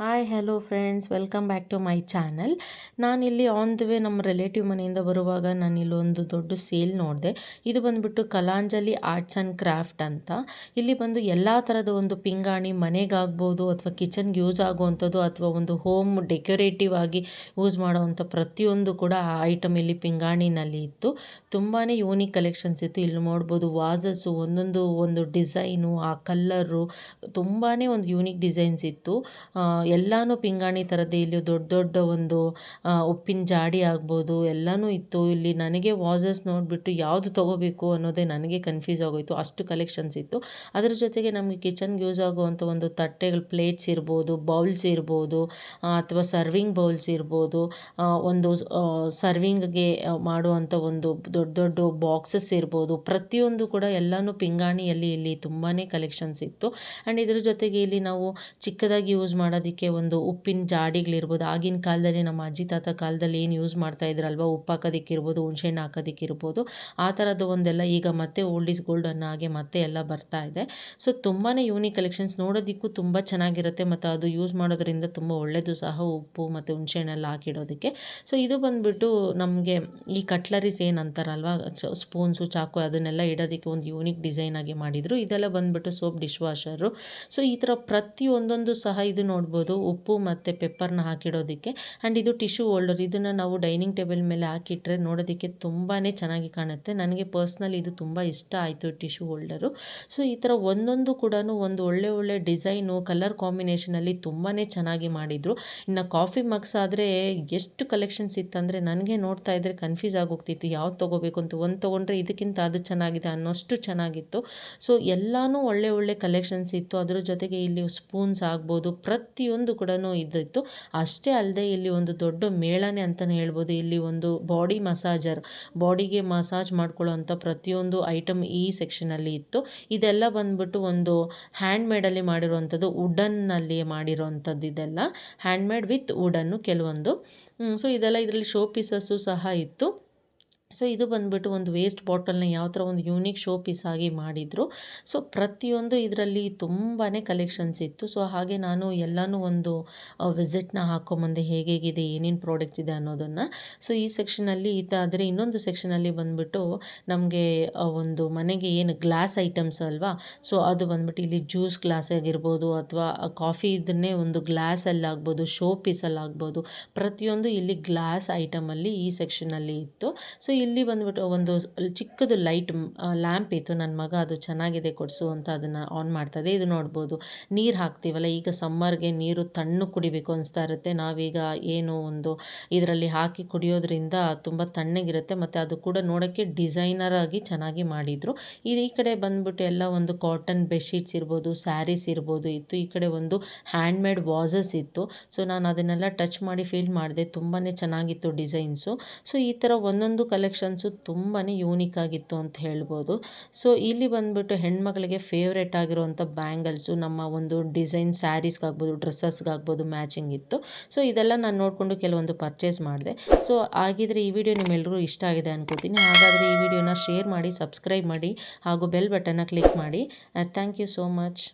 Hi hello friends welcome back to my channel ನಾನಿಲ್ಲಿ on the way ನಮ್ಮ relative ಮನೆಯಿಂದ ಬರುವಾಗ ನಾನು ಇಲ್ಲೊಂದು ದೊಡ್ಡ ಸೇಲ್ ನೋಡಿದೆ. ಇದು ಬಂದುಬಿಟ್ಟು ಕಲಾಂಜಲಿ ಆರ್ಟ್ಸ್ ಆ್ಯಂಡ್ ಕ್ರಾಫ್ಟ್ ಅಂತ. ಇಲ್ಲಿ ಬಂದು ಎಲ್ಲ ಥರದ ಒಂದು ಪಿಂಗಾಣಿ ಮನೆಗಾಗ್ಬೋದು ಅಥವಾ ಕಿಚನ್ಗೆ ಯೂಸ್ ಆಗುವಂಥದ್ದು ಅಥವಾ ಒಂದು ಹೋಮ್ ಡೆಕೋರೇಟಿವ್ ಆಗಿ ಯೂಸ್ ಮಾಡೋವಂಥ ಪ್ರತಿಯೊಂದು ಕೂಡ ಆ ಐಟಮ್ ಇಲ್ಲಿ ಪಿಂಗಾಣಿನಲ್ಲಿ ಇತ್ತು. ತುಂಬಾ ಯೂನಿಕ್ ಕಲೆಕ್ಷನ್ಸ್ ಇತ್ತು. ಇಲ್ಲಿ ನೋಡ್ಬೋದು ವಾಸಸ್ಸು ಒಂದೊಂದು ಒಂದು ಡಿಸೈನು ಆ ಕಲ್ಲರು ತುಂಬಾ ಒಂದು ಯೂನಿಕ್ ಡಿಸೈನ್ಸ್ ಇತ್ತು. ಎಲ್ಲನೂ ಪಿಂಗಾಣಿ ಥರದ್ದೇ, ಇಲ್ಲಿ ದೊಡ್ಡ ದೊಡ್ಡ ಒಂದು ಉಪ್ಪಿನ ಜಾಡಿ ಆಗ್ಬೋದು, ಎಲ್ಲನೂ ಇತ್ತು. ಇಲ್ಲಿ ನನಗೆ ವಾಸಸ್ ನೋಡಿಬಿಟ್ಟು ಯಾವುದು ತೊಗೋಬೇಕು ಅನ್ನೋದೇ ನನಗೆ ಕನ್ಫ್ಯೂಸ್ ಆಗೋಯಿತು. ಅಷ್ಟು ಕಲೆಕ್ಷನ್ಸ್ ಇತ್ತು. ಅದರ ಜೊತೆಗೆ ನಮಗೆ ಕಿಚನ್ಗೆ ಯೂಸ್ ಆಗುವಂಥ ಒಂದು ತಟ್ಟೆಗಳು ಪ್ಲೇಟ್ಸ್ ಇರ್ಬೋದು ಬೌಲ್ಸ್ ಇರ್ಬೋದು ಅಥವಾ ಸರ್ವಿಂಗ್ ಬೌಲ್ಸ್ ಇರ್ಬೋದು ಒಂದು ಸರ್ವಿಂಗ್ಗೆ ಮಾಡುವಂಥ ಒಂದು ದೊಡ್ಡ ದೊಡ್ಡ ಬಾಕ್ಸಸ್ ಇರ್ಬೋದು. ಪ್ರತಿಯೊಂದು ಕೂಡ ಎಲ್ಲನೂ ಪಿಂಗಾಣಿಯಲ್ಲಿ ಇಲ್ಲಿ ತುಂಬಾ ಕಲೆಕ್ಷನ್ಸ್ ಇತ್ತು. ಆ್ಯಂಡ್ ಇದ್ರ ಜೊತೆಗೆ ಇಲ್ಲಿ ನಾವು ಚಿಕ್ಕದಾಗಿ ಯೂಸ್ ಮಾಡೋದಕ್ಕೆ ಒಂದು ಉಪ್ಪಿನ ಜಾಡಿಗಳಿರ್ಬೋದು. ಆಗಿನ ಕಾಲದಲ್ಲಿ ನಮ್ಮ ಅಜ್ಜಿ, ತಾತ ಕಾಲದಲ್ಲಿ ಏನು ಯೂಸ್ ಮಾಡ್ತಾ ಇದ್ರಲ್ವ? ಉಪ್ಪು ಹಾಕೋದಕ್ಕಿರ್ಬೋದು ಹುಣ್ಸೆಹಣ್ಣು ಹಾಕೋದಕ್ಕಿರ್ಬೋದು ಆ ಥರದ್ದು ಒಂದೆಲ್ಲ ಈಗ ಮತ್ತೆ ಓಲ್ಡ್ ಈಸ್ ಗೋಲ್ಡ್ ಅನ್ನೋ ಹಾಗೆ ಮತ್ತೆ ಎಲ್ಲ ಬರ್ತಾ ಇದೆ. ಸೊ ತುಂಬಾ ಯೂನಿಕ್ ಕಲೆಕ್ಷನ್ಸ್ ನೋಡೋದಕ್ಕೂ ತುಂಬ ಚೆನ್ನಾಗಿರುತ್ತೆ ಮತ್ತು ಅದು ಯೂಸ್ ಮಾಡೋದ್ರಿಂದ ತುಂಬ ಒಳ್ಳೆಯದು ಸಹ ಉಪ್ಪು ಮತ್ತು ಹುಣ್ಸೆಹಣ್ಣೆಲ್ಲ ಹಾಕಿಡೋದಕ್ಕೆ. ಸೊ ಇದು ಬಂದುಬಿಟ್ಟು ನಮಗೆ ಈ ಕಟ್ಲರೀಸ್ ಏನು ಅಂತಾರಲ್ವ? ಸ್ಪೂನ್ಸು ಚಾಕು ಅದನ್ನೆಲ್ಲ ಇಡೋದಕ್ಕೆ ಒಂದು ಯೂನಿಕ್ ಡಿಸೈನ್ ಆಗಿ ಮಾಡಿದರು. ಇದೆಲ್ಲ ಬಂದುಬಿಟ್ಟು ಸೋಪ್ ಡಿಶ್ ವಾಷರು ಸೊ ಈ ಥರ ಪ್ರತಿಯೊಂದೊಂದು ಸಹ ಇದು ನೋಡ್ಬೋದು. ಉಪ್ಪು ಮತ್ತು ಪೆಪ್ಪರ್ನ ಹಾಕಿಡೋದಕ್ಕೆ. ಆ್ಯಂಡ್ ಇದು ಟಿಶ್ಯೂ ಹೋಲ್ಡರ್ ಇದನ್ನು ನಾವು ಡೈನಿಂಗ್ ಟೇಬಲ್ ಮೇಲೆ ಹಾಕಿಟ್ರೆ ನೋಡೋದಕ್ಕೆ ತುಂಬಾ ಚೆನ್ನಾಗಿ ಕಾಣುತ್ತೆ. ನನಗೆ ಪರ್ಸ್ನಲಿ ಇದು ತುಂಬ ಇಷ್ಟ ಆಯಿತು ಟಿಶ್ಯೂ ಹೋಲ್ಡರು ಸೊ ಈ ಥರ ಒಂದೊಂದು ಕೂಡ ಒಂದು ಒಳ್ಳೆ ಒಳ್ಳೆ ಡಿಸೈನು ಕಲರ್ ಕಾಂಬಿನೇಷನಲ್ಲಿ ತುಂಬಾ ಚೆನ್ನಾಗಿ ಮಾಡಿದರು. ಇನ್ನು ಕಾಫಿ ಮಗ್ಸ್ ಆದರೆ ಎಷ್ಟು ಕಲೆಕ್ಷನ್ಸ್ ಇತ್ತಂದರೆ ನನಗೆ ನೋಡ್ತಾ ಇದ್ದರೆ ಕನ್ಫ್ಯೂಸ್ ಆಗೋಗ್ತಿತ್ತು. ಯಾವ್ದು ತೊಗೋಬೇಕು ಅಂತ ಒಂದು ತೊಗೊಂಡ್ರೆ ಇದಕ್ಕಿಂತ ಅದು ಚೆನ್ನಾಗಿದೆ ಅನ್ನೋಷ್ಟು ಚೆನ್ನಾಗಿತ್ತು. ಸೊ ಎಲ್ಲನೂ ಒಳ್ಳೆ ಒಳ್ಳೆ ಕಲೆಕ್ಷನ್ಸ್ ಇತ್ತು. ಅದರ ಜೊತೆಗೆ ಇಲ್ಲಿ ಸ್ಪೂನ್ಸ್ ಆಗ್ಬೋದು, ಪ್ರತಿಯೊಂದು ಪ್ರತಿಯೊಂದು ಕೂಡ ಇದ್ದಿತ್ತು. ಅಷ್ಟೇ ಅಲ್ಲದೆ ಇಲ್ಲಿ ಒಂದು ದೊಡ್ಡ ಮೇಳನೆ ಅಂತಲೇ ಹೇಳ್ಬೋದು. ಇಲ್ಲಿ ಒಂದು ಬಾಡಿ ಮಸಾಜರ್, ಬಾಡಿಗೆ ಮಸಾಜ್ ಮಾಡ್ಕೊಳ್ಳೋವಂಥ ಪ್ರತಿಯೊಂದು ಐಟಮ್ ಈ ಸೆಕ್ಷನಲ್ಲಿ ಇತ್ತು. ಇದೆಲ್ಲ ಬಂದ್ಬಿಟ್ಟು ಒಂದು ಹ್ಯಾಂಡ್ ಮೇಡಲ್ಲಿ ಮಾಡಿರುವಂಥದ್ದು, ವುಡನ್ನಲ್ಲಿ ಮಾಡಿರುವಂಥದ್ದು ಇದೆಲ್ಲ. ಹ್ಯಾಂಡ್ ಮೇಡ್ ವಿತ್ ವುಡನ್ನು ಕೆಲವೊಂದು. ಸೊ ಇದೆಲ್ಲ ಇದರಲ್ಲಿ ಶೋ ಪೀಸಸ್ಸು ಸಹ ಇತ್ತು. ಸೊ, ಇದು ಬಂದುಬಿಟ್ಟು ಒಂದು ವೇಸ್ಟ್ ಬಾಟಲ್ನ ಯಾವ ಥರ ಒಂದು ಯೂನಿಕ್ ಶೋ ಪೀಸ್ ಆಗಿ ಮಾಡಿದರು. ಸೊ, ಪ್ರತಿಯೊಂದು ಇದರಲ್ಲಿ ತುಂಬಾ ಕಲೆಕ್ಷನ್ಸ್ ಇತ್ತು. ಸೊ, ಹಾಗೆ ನಾನು ಎಲ್ಲನೂ ಒಂದು ವಿಸಿಟ್ನ ಹಾಕ್ಕೊಂಬಂದೆ ಹೇಗೇಗಿದೆ, ಏನೇನು ಪ್ರಾಡಕ್ಟ್ಸ್ ಇದೆ ಅನ್ನೋದನ್ನು. ಸೊ, ಈ ಸೆಕ್ಷನಲ್ಲಿ ಇದಾದರೆ ಇನ್ನೊಂದು ಸೆಕ್ಷನಲ್ಲಿ ಬಂದುಬಿಟ್ಟು ನಮಗೆ ಒಂದು ಮನೆಗೆ ಏನು ಗ್ಲಾಸ್ ಐಟಮ್ಸ್ ಅಲ್ವಾ? ಸೊ, ಅದು ಬಂದ್ಬಿಟ್ಟು ಇಲ್ಲಿ ಜ್ಯೂಸ್ ಗ್ಲಾಸ್ ಆಗಿರ್ಬೋದು ಅಥವಾ ಕಾಫಿ ಇದನ್ನೇ ಒಂದು ಗ್ಲಾಸಲ್ಲಾಗ್ಬೋದು ಶೋ ಪೀಸಲ್ಲಾಗ್ಬೋದು ಪ್ರತಿಯೊಂದು ಇಲ್ಲಿ ಗ್ಲಾಸ್ ಐಟಮಲ್ಲಿ ಈ ಸೆಕ್ಷನಲ್ಲಿ ಇತ್ತು. ಸೊ ಇಲ್ಲಿ ಬಂದ್ಬಿಟ್ಟು ಒಂದು ಚಿಕ್ಕದು ಲೈಟ್ ಲ್ಯಾಂಪ್ ಇತ್ತು. ನನ್ನ ಮಗ ಅದು ಚೆನ್ನಾಗಿದೆ ಕೊಡಿಸು ಅಂತ ಅದನ್ನು ಆನ್ ಮಾಡ್ತದೆ. ಇದು ನೋಡ್ಬೋದು. ನೀರು ಹಾಕ್ತೀವಲ್ಲ, ಈಗ ಸಮ್ಮರ್ಗೆ ನೀರು ತಣ್ಣು ಕುಡಿಬೇಕು ಅನಿಸ್ತಾ ಇರುತ್ತೆ. ನಾವೀಗ ಏನು ಒಂದು ಇದರಲ್ಲಿ ಹಾಕಿ ಕುಡಿಯೋದ್ರಿಂದ ತುಂಬ ತಣ್ಣಗಿರುತ್ತೆ. ಮತ್ತು ಅದು ಕೂಡ ನೋಡೋಕ್ಕೆ ಡಿಸೈನರ್ ಆಗಿ ಚೆನ್ನಾಗಿ ಮಾಡಿದರು. ಇದು ಈ ಕಡೆ ಬಂದ್ಬಿಟ್ಟು ಎಲ್ಲ ಒಂದು ಕಾಟನ್ ಬೆಡ್ಶೀಟ್ಸ್ ಇರ್ಬೋದು ಸ್ಯಾರೀಸ್ ಇರ್ಬೋದು ಇತ್ತು. ಈ ಕಡೆ ಒಂದು ಹ್ಯಾಂಡ್ ಮೇಡ್ ವಾಸಸ್ ಇತ್ತು. ಸೊ ನಾನು ಅದನ್ನೆಲ್ಲ ಟಚ್ ಮಾಡಿ ಫೀಲ್ ಮಾಡಿದೆ. ತುಂಬಾ ಚೆನ್ನಾಗಿತ್ತು ಡಿಸೈನ್ಸು ಸೊ ಈ ಥರ ಒಂದೊಂದು ಕಲೆಕ್ಷನ್ ಕಲೆಕ್ಷನ್ಸು ತುಂಬಾ ಯೂನಿಕ್ ಆಗಿತ್ತು ಅಂತ ಹೇಳ್ಬೋದು. ಸೊ ಇಲ್ಲಿ ಬಂದುಬಿಟ್ಟು ಹೆಣ್ಮಗಳಿಗೆ ಫೇವ್ರೇಟ್ ಆಗಿರುವಂಥ ಬ್ಯಾಂಗಲ್ಸು ನಮ್ಮ ಒಂದು ಡಿಸೈನ್ ಸ್ಯಾರೀಸ್ಗಾಗ್ಬೋದು ಡ್ರೆಸ್ಸಸ್ಗಾಗ್ಬೋದು ಮ್ಯಾಚಿಂಗ್ ಇತ್ತು. ಸೊ ಇದೆಲ್ಲ ನಾನು ನೋಡಿಕೊಂಡು ಕೆಲವೊಂದು ಪರ್ಚೇಸ್ ಮಾಡಿದೆ. ಸೊ ಆಗಿದ್ರೆ ಈ ವಿಡಿಯೋ ನಿಮ್ಮೆಲ್ಲರಿಗೂ ಇಷ್ಟ ಆಗಿದೆ ಅನ್ಕೋತೀನಿ. ಹಾಗಾದರೆ ಈ ವಿಡಿಯೋನ ಶೇರ್ ಮಾಡಿ ಸಬ್ಸ್ಕ್ರೈಬ್ ಮಾಡಿ, ಹಾಗೂ ಬೆಲ್ ಬಟನ್ನ ಕ್ಲಿಕ್ ಮಾಡಿ. Thank you so much